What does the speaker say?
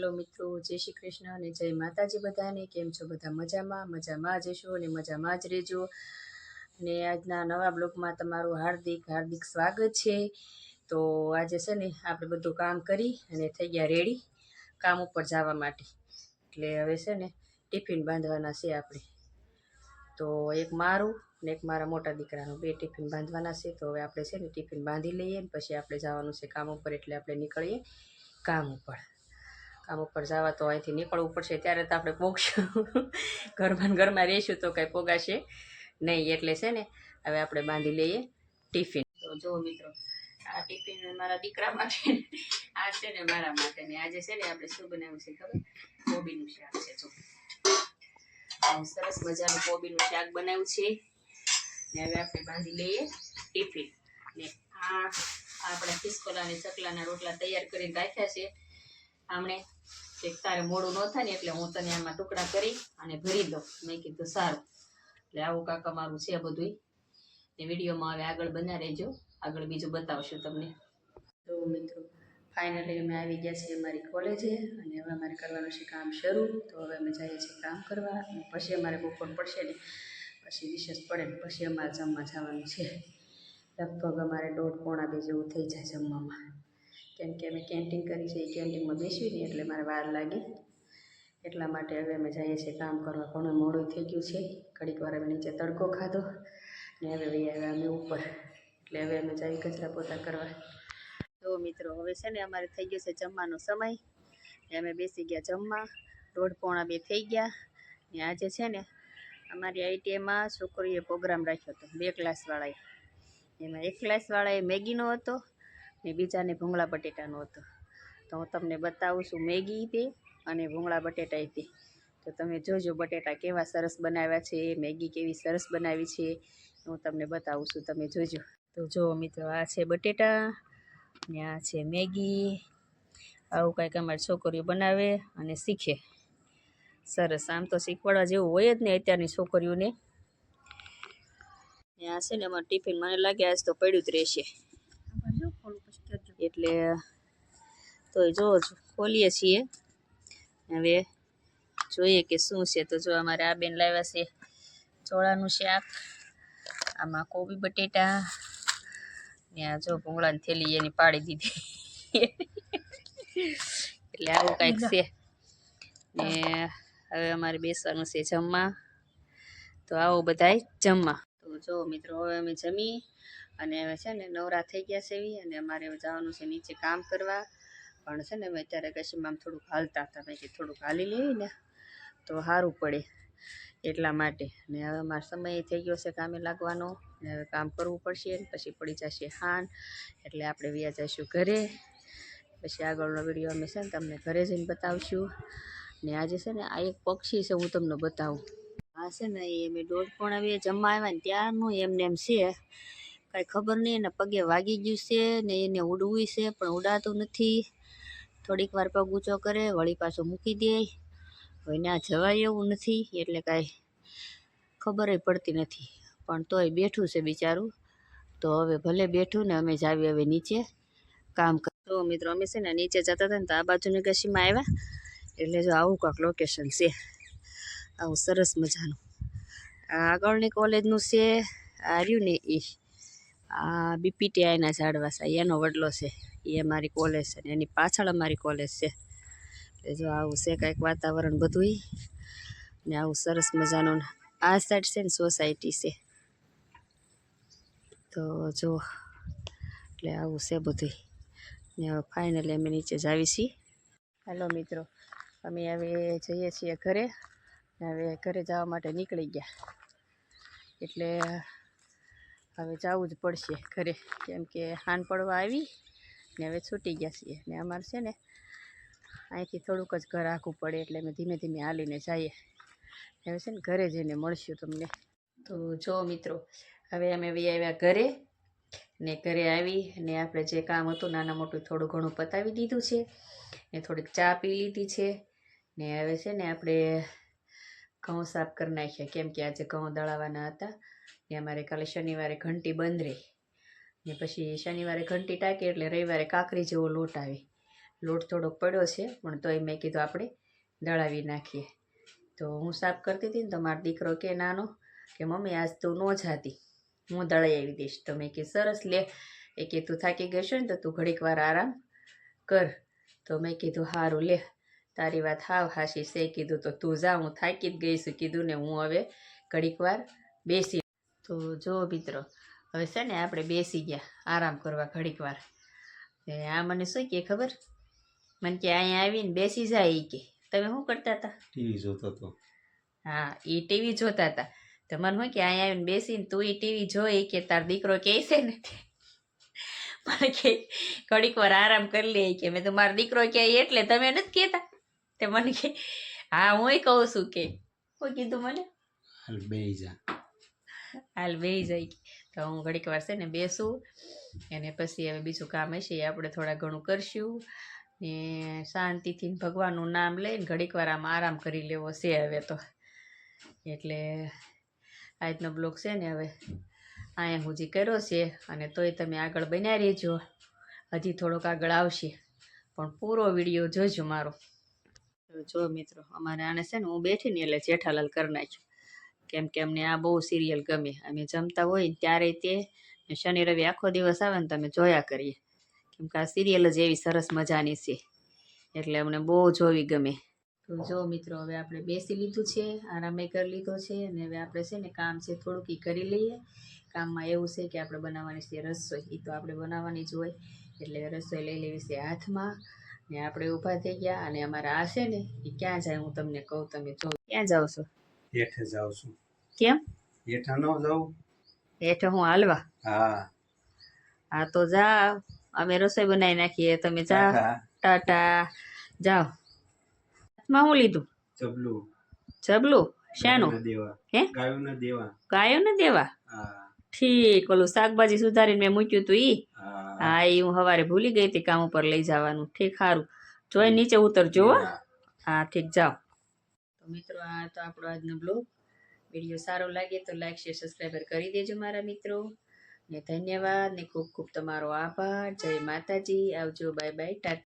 Hello મિત્રો, જય શ્રી કૃષ્ણ અને જય માતાજી બધાને. કેમ છો બધા? મજામાં? મજામાં જ હશો અને મજામાં જ રહેજો. અને આજના નવા બ્લોગમાં તમારું હાર્દિક હાર્દિક સ્વાગત છે. તો આજે છે ને આપણે બધું કામ કરી અને થઈ ગયા રેડી કામ ઉપર જવા માટે. એટલે હવે છે ને ટિફિન બાંધવાના છે આપણે. તો એક મારું ને એક મારા મોટા દીકરાનું બે ટિફિન બાંધવાના છે. તો હવે આપણે છે ને ટિફિન બાંધી લઈએ ને પછી આપણે જવાનું છે કામ ઉપર એટલે આપણે નીકળીએ કામ ઉપર. કામ ઉપર જવા તો અહીંથી નીકળવું પડશે. ત્યારે તો આપણે પોગશું ઘરમાં ઘરમાં રહીશું તો કાંઈ પોગાશે નહીં એટલે છે ને, હવે આપણે બાંધી લઈએ ટિફિન. તો જુઓ મિત્રો, આ ટિફિન મારા દીકરા માટે, આ છે ને મારા માટે ને આજે છે ને આપણે શું બનાવ્યું છે ખબર? કોબીનું શાક છે, જો. સરસ મજાનું કોબીનું શાક બનાવ્યું છે. ને હવે આપણે બાંધી લઈએ ટિફિન. ને આ આપણે ખિસકોલા અને ચકલાના રોટલા તૈયાર કરીને રાખ્યા છે. આમણે એક તારે મોડું ન થાય ને એટલે હું તને આમાં ટુકડા કરી અને ભરી દઉં. મેં કીધું, સારું. એટલે આવું કાકા મારું છે બધુંય. ને વિડીયોમાં હવે આગળ બના રહેજો. આગળ બીજું બતાવશું તમને. તો મિત્રો ફાઇનલી અમે આવી ગયા છીએ અમારી કોલેજે અને હવે અમારે કરવાનું છે કામ શરૂ. તો હવે અમે જઈએ છીએ કામ કરવા પછી અમારે બપોર પડશે ને પછી રિસેસ પડે ને પછી અમારે જમવા જવાનું છે. લગભગ અમારે દોઢ પોણા બે જેવું થઈ જાય જમવામાં. કેમ કે અમે કેન્ટીન કરી છે, એ કેન્ટીનમાં બેસવી નહીં એટલે મારે વાર લાગી. એટલા માટે હવે અમે જઈએ છીએ કામ કરવા. ઘણું મોડું થઈ ગયું છે. ઘડીક વાર અમે નીચે તડકો ખાધો ને હવે આવ્યા અમે ઉપર. એટલે હવે અમે જઈએ કચરા પોતા કરવા. તો મિત્રો, હવે છે ને અમારે થઈ ગયો છે જમવાનો સમય. ને અમે બેસી ગયા જમવા. દોઢ પોણા બે થઈ ગયા. ને આજે છે ને અમારી આઈટીઆઈમાં છોકરીએ પ્રોગ્રામ રાખ્યો હતો, બે ક્લાસવાળાએ એમાં એક ક્લાસવાળાએ મેગીનો હતો ને બીજાને ભૂંગળા બટેટાનો હતું. તો હું તમને બતાવું છું મેગી તે અને ભૂંગળા બટેટા તે. તો તમે જોજો બટેટા કેવા સરસ બનાવ્યા છે, મેગી કેવી સરસ બનાવી છે, હું તમને બતાવું છું, તમે જોજો. તો જો મિત્રો, આ છે બટેટા ને આ છે મેગી. આવું કંઈક અમારી છોકરીઓ બનાવે અને શીખે. સરસ, આમ તો શીખવાડવા જેવું હોય જ ને અત્યારની છોકરીઓને. આ છે ને અમારું ટિફિન, મને લાગે આજ તો પડ્યું જ રહેશે. એટલે તોય જો ખોલીએ છીએ. હવે જોઈએ કે શું છે. તો જો અમારે આ બેન લાવ્યા છે ચોળાનું શાક આમાં કોબી બટેટા ને આ જો ભૂંગળાની થેલી એની પાડી દીધી. એટલે આવું કાંઈક છે. ને હવે અમારે બેસવાનું છે જમવા. તો આવો બધાય જમવા. તો જો મિત્રો હવે અમે જમી અને હવે છે ને નવરા થઈ ગયા છે એવી અને અમારે જવાનું છે નીચે કામ કરવા. પણ છે ને અમે અત્યારે કશીમાં થોડુંક હાલતા હતા. મેં કે થોડુંક હાલી લેવી ને તો સારું પડે એટલા માટે. ને હવે અમારો સમય થઈ ગયો છે કામે લાગવાનો. ને હવે કામ કરવું પડશે પછી પડી જશે હાન. એટલે આપણે વ્યા જઈશું ઘરે. પછી આગળનો વીડિયો અમે છે ને તમને ઘરે જઈને બતાવશું. ને આજે છે ને આ એક પક્ષી છે, હું તમને બતાવું. આ છે ને એ અમે દોઢ પોણા બે જમવા આવ્યા ને ત્યારનું એમને એમ છે કાંઈ ખબર નહીં, એના પગે વાગી ગયું છે ને એને ઉડવું છે, પણ ઉડાતું નથી. થોડીક વાર પગ ઊંચો કરે, વળી પાછો મૂકી દે. હવે ના જવાય એવું નથી, એટલે કાંઈ ખબર પડતી નથી. પણ તોય બેઠું છે બિચારું. તો હવે ભલે બેઠું ને અમે જાવી હવે નીચે કામ કર તો મિત્રો, અમે છે ને નીચે જતા હતા ને તો આ બાજુની કશીમાં આવ્યા. એટલે જો આવું કાંક લોકેશન છે. આવું સરસ મજાનું. આગળની કોલેજનું છે, આ ને એ આ બીપીટીઆઈના ઝાડવા છે. એનો વડલો છે. એ અમારી કોલેજ છે ને એની પાછળ અમારી કોલેજ છે. એટલે જો આવું છે કાંઈક વાતાવરણ બધુંય ને આવું સરસ મજાનું આ સાઈડ છે ને સોસાયટી છે. તો જો એટલે આવું છે બધુંય. ને હવે ફાઇનલી અમે નીચે જ આવી છીએ. હેલો મિત્રો, અમે હવે જઈએ છીએ ઘરે. હવે ઘરે જવા માટે નીકળી ગયા. એટલે હવે જવું જ પડશે ઘરે. કેમ કે હાન પડવા આવી ને હવે છૂટી ગયા છીએ. ને અમારે છે ને અહીંથી થોડુંક જ ઘર આખું પડે એટલે અમે ધીમે ધીમે હાલીને જઈએ. હવે છે ને ઘરે જઈને મળશું તમને. તો જો મિત્રો, હવે અમે આવ્યા ઘરે ને ઘરે આવી ને આપણે જે કામ હતું નાના મોટું થોડું ઘણું પતાવી દીધું છે ને થોડીક ચા પી લીધી છે ને હવે છે ને આપણે ઘઉં સાફ કરી નાખ્યા. કેમ કે આજે ઘઉં દળાવવાના હતા. ને અમારે કાલે શનિવારે ઘંટી બંધ રહી ને પછી શનિવારે ઘંટી ટાંકી એટલે રવિવારે કાકરી જેવો લોટ આવે. લોટ થોડોક પડ્યો છે, પણ તોય મેં કીધું આપણે દળાવી નાખીએ. તો હું સાફ કરતી હતી ને તો મારો દીકરો કે, નાનો, કે મમ્મી, આજ તું ન જાતી. હું દળાઈ આવી દઈશ. તો મેં કે સરસ, લે. એ કે, તું થાકી ગઈ ને તો તું ઘડીક વાર આરામ કર. તો મેં કીધું સારું લે. તારી વાત હાવ હાશી છે. કીધું, તો તું જા, હું થાકી જ ગઈ છું. કીધું ને હું હવે ઘડીક વાર બેસી તો જો મિત્રો. હવે છે ને આપણે બેસી ગયા આરામ કરવા ઘડીક વાર. એ આ મને શું કે ખબર? મને કે અહીંયા આવીને બેસી જાય કે. તમે શું કરતા હતા? ટીવી જોતો તો. હા એ ટીવી જોતા હતા. તો મને શું કે અહીંયા આવીને બેસીને તું એ ટીવી જોઈ કે તાર દીકરો કહે છે ને મને કે ઘડીક વાર આરામ કરી લે કે. મેં તો મારો દીકરો કહે એટલે તમે નથી કહેતા. તે મને કે હા હું કહું છું કે. કોઈ કીધું મને? બે જા. હાલ બેહી જાય તો હું ઘડીક વાર છે ને બેસું. અને પછી હવે બીજું કામ હશે એ આપણે થોડા ઘણું કરશું. ને શાંતિથી ભગવાનનું નામ લઈને ઘડીક વાર આમ આરામ કરી લેવો છે હવે તો. એટલે આજનો બ્લોગ છે ને હવે અહીંયા સુધી કર્યો છે અને તોય તમે આગળ બન્યા રહેજો. હજી થોડોક આગળ આવશે. પણ પૂરો વીડિયો જોજો મારો. જો મિત્રો, અમારે આને છે ને હું બેઠીને એટલે જેઠાલાલ કરી નાખ્યું. કેમ કે અમને આ બહુ સિરિયલ ગમે. અમે જમતા હોય ત્યારે તે શનિ, રવિ આખો દિવસ આવે ને તમે જોયા કરીએ. કેમ કે આ સિરિયલ જ એવી સરસ મજાની છે. એટલે અમને બહુ જોવી ગમે. તો જો મિત્રો, હવે આપણે બેસી લીધું છે, આરામે કરી લીધો છે અને હવે આપણે છે ને કામ છે થોડુંક એ કરી લઈએ. કામમાં એવું છે કે આપણે બનાવવાની છે રસોઈ. એ તો આપણે બનાવવાની જ હોય. એટલે રસોઈ લઈ લેવી છે હાથમાં. ને આપણે ઊભા થઈ ગયા અને અમારા આ છે ને એ ક્યાં જાય હું તમને કહું, તમે જો ક્યાં જાઓ છો? હેઠે જાઉં છું. કેમ? હેઠા ન જાઉં? હેઠે હું હાલવા? હા. હા તો જા અમે રસોઈ બનાવી નાખીએ. તમે જાઓ ટાટા, જાઓ. હાથમાં હું લીધું? ચબલું જબલું? શાનું? હે? ગાયોને દેવા. ગાયો ને દેવા ઠીક ઓલું શાકભાજી સુધારીને મેં મૂક્યું તું ઈ. હા. એ હું સવારે ભૂલી ગઈ હતી કામ ઉપર લઈ જવાનું. ઠીક સારું જોઈ નીચે ઉતરજો હો ઠીક જાઓ. મિત્રો, આ તો આપણો આજનો બ્લોગ વીડિયો સારો લાગે તો લાઈક શેર સબસ્ક્રાઈબર કરી દેજો મારા મિત્રો. ને ધન્યવાદ ને ખૂબ ખૂબ તમારો આભાર. જય માતાજી. આવજો. Bye bye tata.